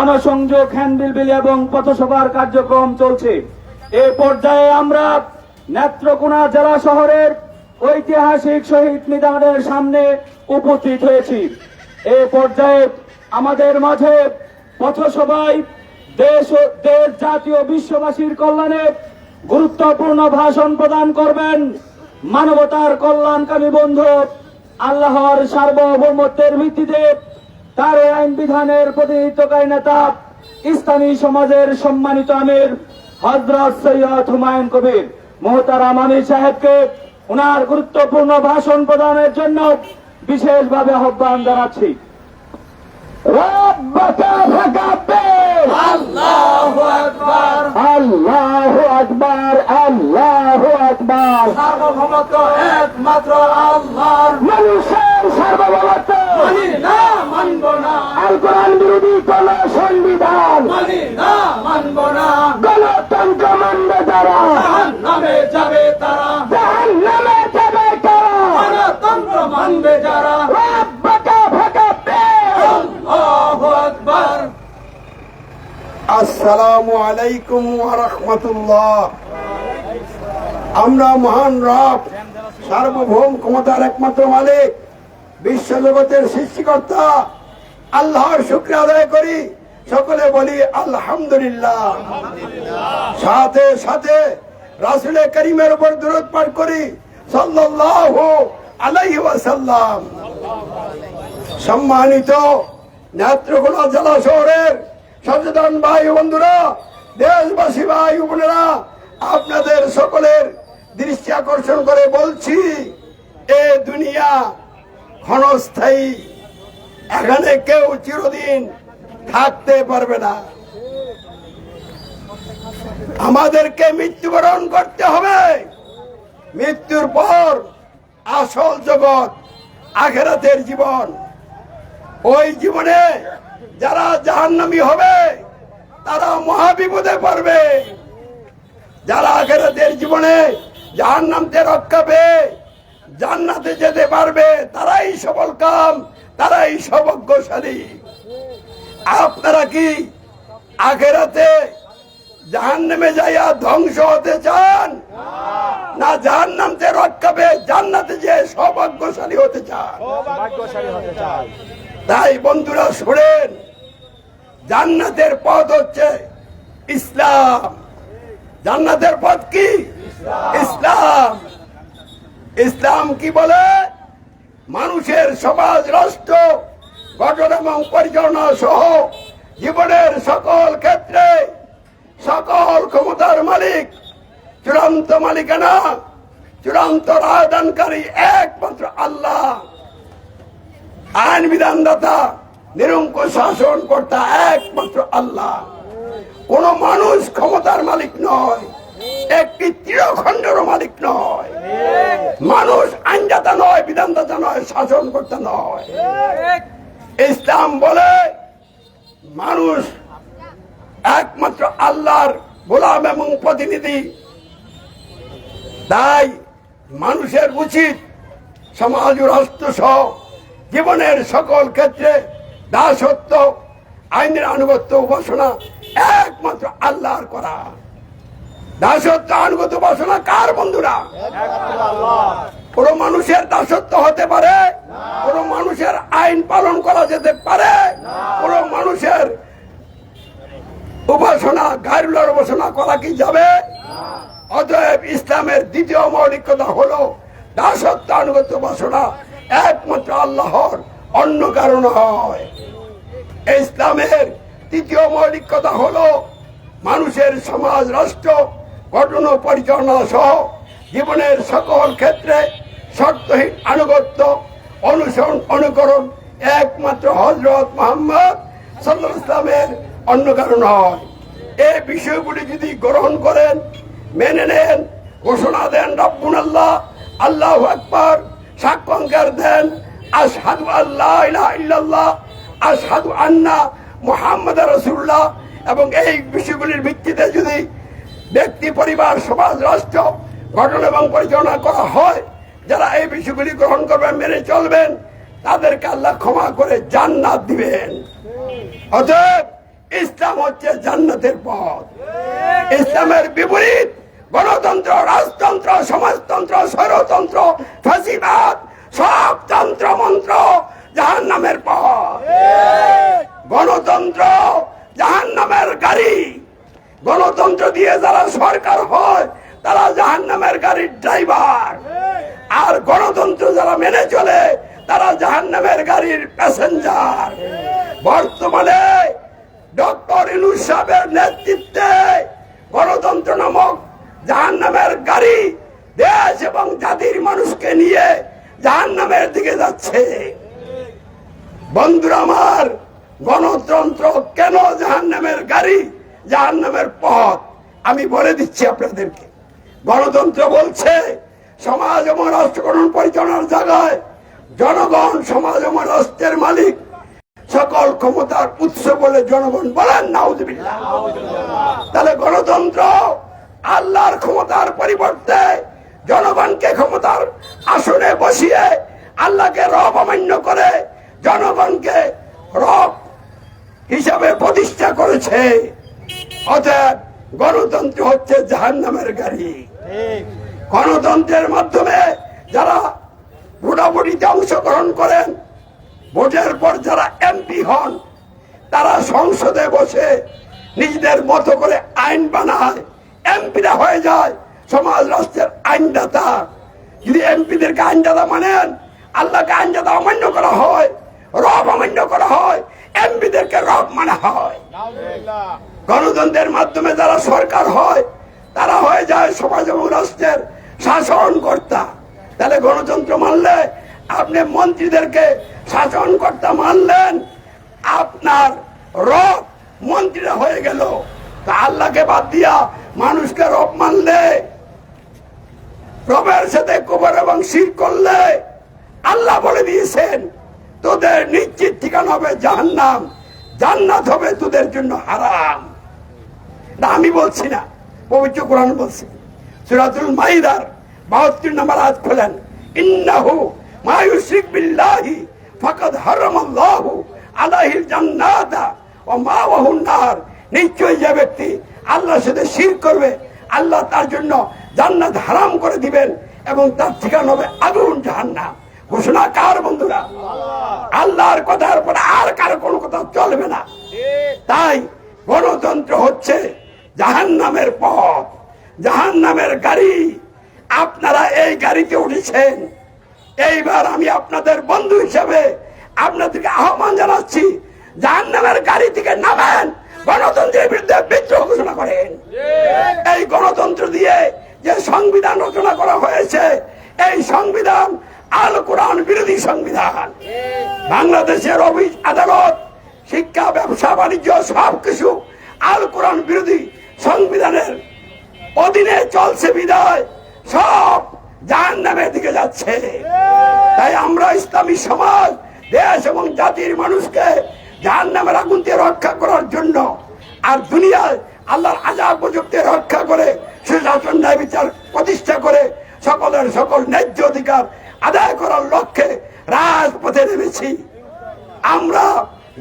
গণসংযোগ হ্যান্ডবিল এবং পথসভার কার্যক্রম চলছে। এ পর্যায়ে আমরা নেত্রকোনা জেলা শহরের ঐতিহাসিক শহীদ মিনারের সামনে উপস্থিত হয়েছি। এ পর্যায়ে আমাদের মাঝে পথসভায় দেশ দেশ জাতীয় বিশ্ববাসীর কল্যাণে গুরুত্বপূর্ণ ভাষণ প্রদান করবেন মানবতার কল্যাণকামী বন্ধু, আল্লাহর সার্বভৌমত্বের ভিত্তিতে তার এই আইন বিধানের প্রতিনিধিত্বকারী নেতা ইসলামী সমাজের সম্মানিত আমির হজরত সৈয়দ হুমায়ুন কবির। মোহতারাম আমির সাহেবকে ওনার গুরুত্বপূর্ণ ভাষণ প্রদানের জন্য বিশেষভাবে আহ্বান জানাচ্ছি। আল্লাহু আকবার। আল্লাহু আকবার আল্লাহু আকবার। সার্বভৌমত্ব একমাত্র আল্লাহর মানুষের সার্বভৌমত্ব মানি না মানব না আল কোরআন বিরোধী কোন সংবিধান মানি না মানব না গণতন্ত্র মানবে তারা জাহান নামে যাবে তারা জাহান নামে যাবে তারা গণতন্ত্র মানবে যারা রব্বাকা ফাকাব্বির আল্লাহু আকবার আসসালামু আলাইকুম আমরা মহান রব, সার্বভৌম ক্ষমতার একমাত্র মালিক বিশ্ব সৃষ্টিকর্তা। আল্লাহর শুক্র আদায় করি। সকলে বলি আলহামদুলিল্লাহ। সাথে সাথে রাসুলের করিমের উপর দূরত পাঠ করি। আলাইহি ওয়াসাল্লাম। সম্মানিত নেত্রকোনা জেলা শহরের সচেতন ভাই বন্ধুরা, দেশবাসী ভাই বোনেরা, আপনাদের সকলের দৃষ্টি আকর্ষণ করে বলছি, এ দুনিয়া ক্ষণস্থায়ী, এখানে কেউ চিরদিন থাকতে পারবে না। আমাদেরকে মৃত্যুবরণ করতে হবে। মৃত্যুর পর আসল জগৎ আখেরাতের জীবন। ওই জীবনে যারা জাহান্নামী হবে, তারা মহাবিপদে পড়বে। যারা আখেরাতের জীবনে জাহান্নামতে রক্ষা পেয়ে জান্নাতে যেতে পারবে, তারাই সবল কাম, তারাই সবজ্ঞশালী আপনারা কি আখেরাতে জাহান্নামে যাইয়া ধ্বংস হতে চান? না জাহান্নামতে রক্ষা পেয়ে জান্নাতে যে সৌভাগ্যশালী হতে চান। তাই বন্ধুরা শোনেন, জান্নাতের পথ হচ্ছে ইসলাম। জান্নাতের পথ কি? ইসলাম। ইসলাম কি বলে? মানুষের সমাজ রাষ্ট্র গঠন এবং পরিচালনা সহ জীবনের সকল ক্ষেত্রে সকল ক্ষমতার মালিক, চূড়ান্ত মালিকানা, চূড়ান্ত রায়দানকারী একমাত্র আল্লাহ। আইন বিধানদাতা নিরঙ্কুশ শাসন কর্তা একমাত্র আল্লাহ। কোন মানুষ ক্ষমতার মালিক নয়, একটি চিরখণ্ডের মালিক নয়। মানুষ আইনদাতা নয়, বিধানদাতা নয় শাসন কর্তা নয়। ইসলাম বলে মানুষ একমাত্র আল্লাহর গোলাম এবং প্রতিনিধি। তাই মানুষের উচিত সমাজ রাষ্ট্র সহ জীবনের সকল ক্ষেত্রে দাসত্ব, আইনের আনুগত্য উপাসনা একমাত্র আল্লাহর করা। দাসত্ব, আনুগত্য উপাসনা কার বন্ধুরা? কোন মানুষের দাসত্ব হতে পারে, কোন মানুষের আইন পালন করা যেতে পারে, কোন মানুষের উপাসনা গাইরুলার উপাসনা করা কি যাবে? অতএব ইসলামের দ্বিতীয় মৌলিকতা হলো দাসত্ব, আনুগত্য, উপাসনা একমাত্র আল্লাহর, অন্য কারণ হয় ইসলামের তৃতীয় মৌলিকতা হলো, মানুষের সমাজ, রাষ্ট্র, গঠন ও পরিচালনা সহ জীবনের সকল ক্ষেত্রে শর্তহীন আনুগত্য, অনুসরণ, অনুকরণ একমাত্র হজরত মোহাম্মদ সাল্লাহ ইসলামের অন্য কারণ হয় এই বিষয়গুলি যদি গ্রহণ করেন, মেনে নেন, ঘোষণা দেন রব্বুন আল্লাহ আল্লাহ আকবর সাক্ষাৎকার দেন, আশহাদু আল্লাহ ইল্লাল্লাহ, আশহাদু আন্না মোহাম্মদ রসুল্লাহ এবং এই বিষয়গুলির ভিত্তিতে যদি ব্যক্তি, পরিবার, সমাজ, রাষ্ট্র গঠন এবং পরিচালনা করা হয়, যারা এই বিষয়গুলি গ্রহণ করবেন, মেনে চলবেন, তাদেরকে আল্লাহ ক্ষমা করে জান্নাত দিবেন। অতএব ইসলাম হচ্ছে জান্নাতের পথ। ইসলামের বিপরীত গণতন্ত্র, রাজতন্ত্র, সমাজতন্ত্র, স্বরতন্ত্র, ফাঁসিবাদ, সব তন্ত্র মন্ত্র জাহান নামের গণতন্ত্র জাহান নামের গাড়ি। গণতন্ত্র দিয়ে যারা সরকার হয়, তারা জাহান নামের গাড়ির ড্রাইভার। আর গণতন্ত্র যারা মেনে চলে, তারা জাহান নামের গাড়ির প্যাসেঞ্জার। বর্তমানে ডক্টর ইনুস সাহেবের নেতৃত্বে গণতন্ত্র নামক জাহান নামের গাড়ি দেশ এবং জাতির মানুষকে নিয়ে জাহান নামের দিকে যাচ্ছে। বন্ধুরা আমার, গণতন্ত্র কেন জাহান নামের গাড়ি জাহান নামের পথ? আমি বলে দিচ্ছি আপনাদেরকে। গণতন্ত্র বলছে, সমাজ এবং রাষ্ট্রকরণ পরিচালনার জায়গায় জনগণ, সমাজ এবং রাষ্ট্রের মালিক সকল ক্ষমতার উৎস বলে জনগণ বলেন, নাউজবিল্লাহ। তাহলে গণতন্ত্র আল্লাহর ক্ষমতার পরিবর্তে জনগণকে ক্ষমতার আসনে বসিয়ে আল্লাহকে রব অমান্য করে জনগণকে রব হিসাবে প্রতিষ্ঠা করেছে। অতএব গণতন্ত্র হচ্ছে জাহান নামের গাড়ি গণতন্ত্রের মাধ্যমে যারা ভোটাভুটিতে অংশগ্রহণ করেন ভোটের পর যারা এমপি হন তারা সংসদে বসে নিজেদের মতো করে আইন বানায় এমপিরা হয়ে যায় সমাজ রাষ্ট্রের আইনদাতা। যদি এমপিদেরকে আইনদাতা মানেন, আল্লাহকে আইনদাতা অমান্য করা হয়, রব অমান্য করা হয়, এমপিদেরকে রব মানা হয়। গণতন্ত্রের মাধ্যমে যারা সরকার হয়, তারা হয়ে যায় সমাজ এবং রাষ্ট্রের শাসন কর্তা তাহলে গণতন্ত্র মানলে আপনি মন্ত্রীদেরকে শাসন কর্তা মানলেন, আপনার রব মন্ত্রীরা হয়ে গেল। তা আল্লাহকে বাদ দিয়া মানুষকে রব মানলে, রবের সাথে কবর এবং শির করলে আল্লাহ বলে দিয়েছেন, তোদের নিশ্চিত ঠিকানা হবে জাহান্নাম, জান্নাত হবে তোদের জন্য হারাম। না, আমি বলছি না, পবিত্র কোরআন বলছি। সুরাতুল মাইদার বাহাত্তর নম্বর আজ খোলেন ইন্নাহু মায়ুশরিক বিল্লাহি ফাকাদ হারামাল্লাহু আলাইহিল জান্নাতা ওয়া মাওয়াহুন নার। নিশ্চয়ই যে ব্যক্তি আল্লাহর সাথে শির করবে। আল্লাহ তার জন্য জান্নাত হারাম করে দিবেন এবং তার ঠিকানা হবে আগুন জাহান্নাম। ঘোষণা কার বন্ধুরা? আল্লাহর কথার পরে আর কারও কোনো কথা চলবে না। তাই গণতন্ত্র হচ্ছে জাহান নামের পথ। জাহান নামের গাড়ি আপনারা এই গাড়িতে উঠেছেন। এইবার আমি আপনাদের বন্ধু হিসেবে আপনাদেরকে আহ্বান জানাচ্ছি জাহান নামের গাড়ি থেকে নামেন। গণতন্ত্রের বিরুদ্ধে বিদ্রোহ ঘোষণা করেন। এই গণতন্ত্র দিয়ে যে সংবিধান রচনা করা হয়েছে এই সংবিধান আল কোরআন বিরোধী সংবিধান। বাংলাদেশের অফিস আদালত শিক্ষা ব্যবসা বাণিজ্য সব কিছু আল কোরআন বিরোধী সংবিধানের অধীনে চলছে বিদায়। সব জাহান নামের দিকে যাচ্ছে। তাই আমরা ইসলামী সমাজ দেশ এবং জাতির মানুষকে জাহান নামের আগুন থেকে রক্ষা করার জন্য আর দুনিয়ায় আল্লাহর আজাব প্রযুক্তি রক্ষা করে, সুশাসন, ন্যায় বিচার প্রতিষ্ঠা করে সকলের সকল ন্যায্য অধিকার আদায় করার লক্ষ্যে রাজপথে নেমেছি। আমরা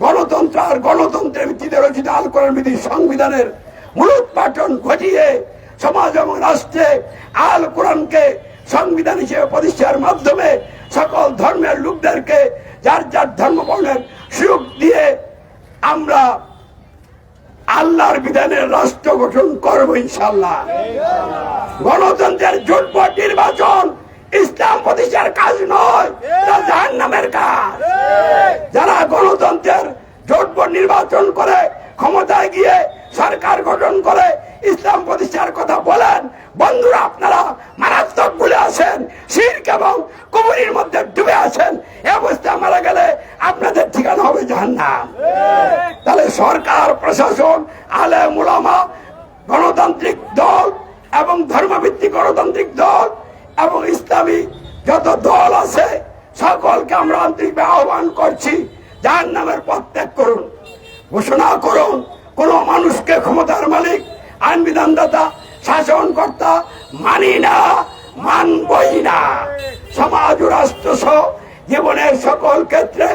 গণতন্ত্র আর গণতন্ত্রের ভিত্তিতে রচিত আল কোরআন বিধি সংবিধানের মূলোৎপাটন ঘটিয়ে সমাজ এবং রাষ্ট্রে আল কোরআনকে সংবিধান হিসেবে প্রতিষ্ঠার মাধ্যমে সকল ধর্মের লোকদেরকে যার যার ধর্ম বর্ণের সুযোগ দিয়ে আমরা আল্লাহর বিধানের রাষ্ট্র গঠন করব ইনশাল্লাহ গণতন্ত্রের জোটপট নির্বাচন ইসলাম প্রতিষ্ঠার কাজ নয় নামের কাজ। যারা গণতন্ত্রের জোটপট নির্বাচন করে ক্ষমতায় গিয়ে সরকার গঠন করে ইসলাম প্রতিষ্ঠার কথা বলেন বন্ধুরা আপনারা মারাত্মক ভুলে আছেন শির্ক এবং কুবুরির মধ্যে ডুবে আছেন এ অবস্থা মারা গেলে আপনাদের ঠিকানা হবে জাহান্নাম তাহলে সরকার প্রশাসন আলে মুলামা গণতান্ত্রিক দল এবং ধর্মভিত্তিক গণতান্ত্রিক দল এবং ইসলামী যত দল আছে, সকলকে আমরা আন্তরিক আহ্বান করছি, যার নামের পথ ত্যাগ করুন। ঘোষণা করুন, কোন মানুষকে ক্ষমতার মালিক আইন বিধানদাতা শাসনকর্তা মানি না, মানবই না। সমাজ রাষ্ট্র সহ জীবনের সকল ক্ষেত্রে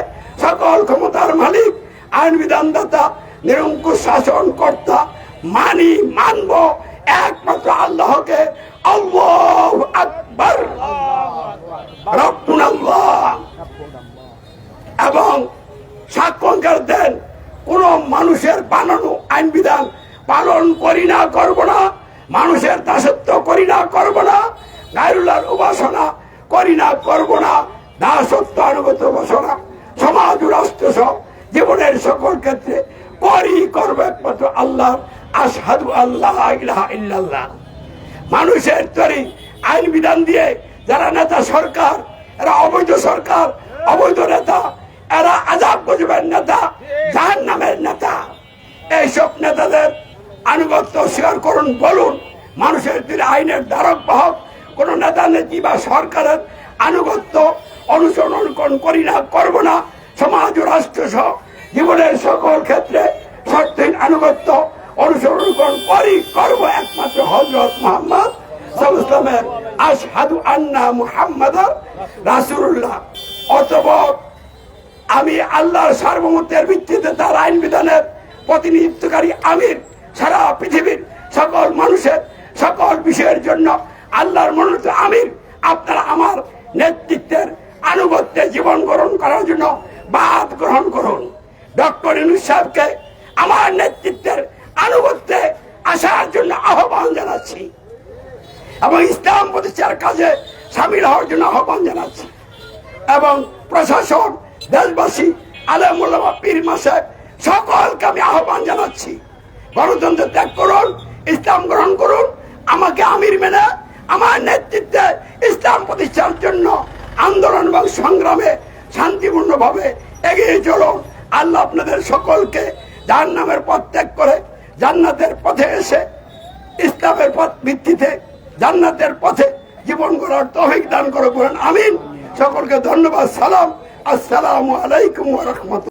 সকল ক্ষমতার মালিক আইন বিধানদাতা নিরঙ্কুশ শাসন কর্তা মানি, মানব একমাত্র আল্লাহকে আল্লাহ আকবর। রব্বুন আল্লাহ এবং সাক্ষাৎকার দেন, কোন মানুষের বানানো আইন বিধান পালন করি না, করব না। মানুষের দাসত্ব করি না, করব না। গায়রুল্লার উপাসনা করি না, করব না। দাসত্ব আনুগত উপাসনা সমাজ রাষ্ট্র সব জীবনের সকল ক্ষেত্রে করি, করবে একমাত্র আল্লাহ আসাদু আল্লাহ ইল্লাল্লাহ। মানুষের তৈরি আইন বিধান দিয়ে যারা নেতা সরকার, এরা অবৈধ সরকার, অবৈধ নেতা, এরা আজাব গজবের নেতা জাহান নামের নেতা। এইসব নেতাদের আনুগত্য স্বীকার করুন, বলুন, মানুষের তীরে আইনের দ্বারক বাহক কোন নেতা, নেত্রী বা সরকারের আনুগত্য অনুসরণ করি না, করব না। সমাজ রাষ্ট্র সহ জীবনের সকল ক্ষেত্রে সত্যিন আনুগত্য অনুসরণ করি, করব একমাত্র হজরত মোহাম্মদ সাল্লামের আশহাদু আন্না মুহাম্মদ রাসূলুল্লাহ। অতঃপর আমি আল্লাহর সার্বভৌমত্বের ভিত্তিতে তার আইন বিধানের প্রতিনিধিত্বকারী আমির, সারা পৃথিবীর সকল মানুষের সকল বিষয়ের জন্য আল্লাহর মনোনীত আমির, আপনারা আমার নেতৃত্বের আনুগত্যে জীবন গ্রহণ করার জন্য বাদ গ্রহণ করুন। ডক্টর ইনুস সাহেবকে আমার জন্য আহ্বান জানাচ্ছি। এবং ইসলাম প্রতিষ্ঠার কাজে সামিল হওয়ার জন্য আহ্বান জানাচ্ছি। এবং প্রশাসন, দেশবাসী, আলমুল্লামা পীর মাসে সকলকে আমি আহ্বান জানাচ্ছি। গণতন্ত্র ত্যাগ করুন, ইসলাম গ্রহণ করুন, আমাকে আমির মেনে আমার নেতৃত্বে ইসলাম প্রতিষ্ঠার জন্য আন্দোলন এবং সংগ্রামে শান্তিপূর্ণভাবে এগিয়ে চলুন। আল্লাহ আপনাদের সকলকে যার নামের পথ ত্যাগ করে জান্নাতের পথে এসে ইসলামের পথ ভিত্তিতে, জান্নাতের পথে জীবন গড়ার তহিক দান করে, বলেন আমিন। সকলকে ধন্যবাদ, সালাম। আসসালামু আলাইকুম ওয়া রাহমাতুল্লাহ।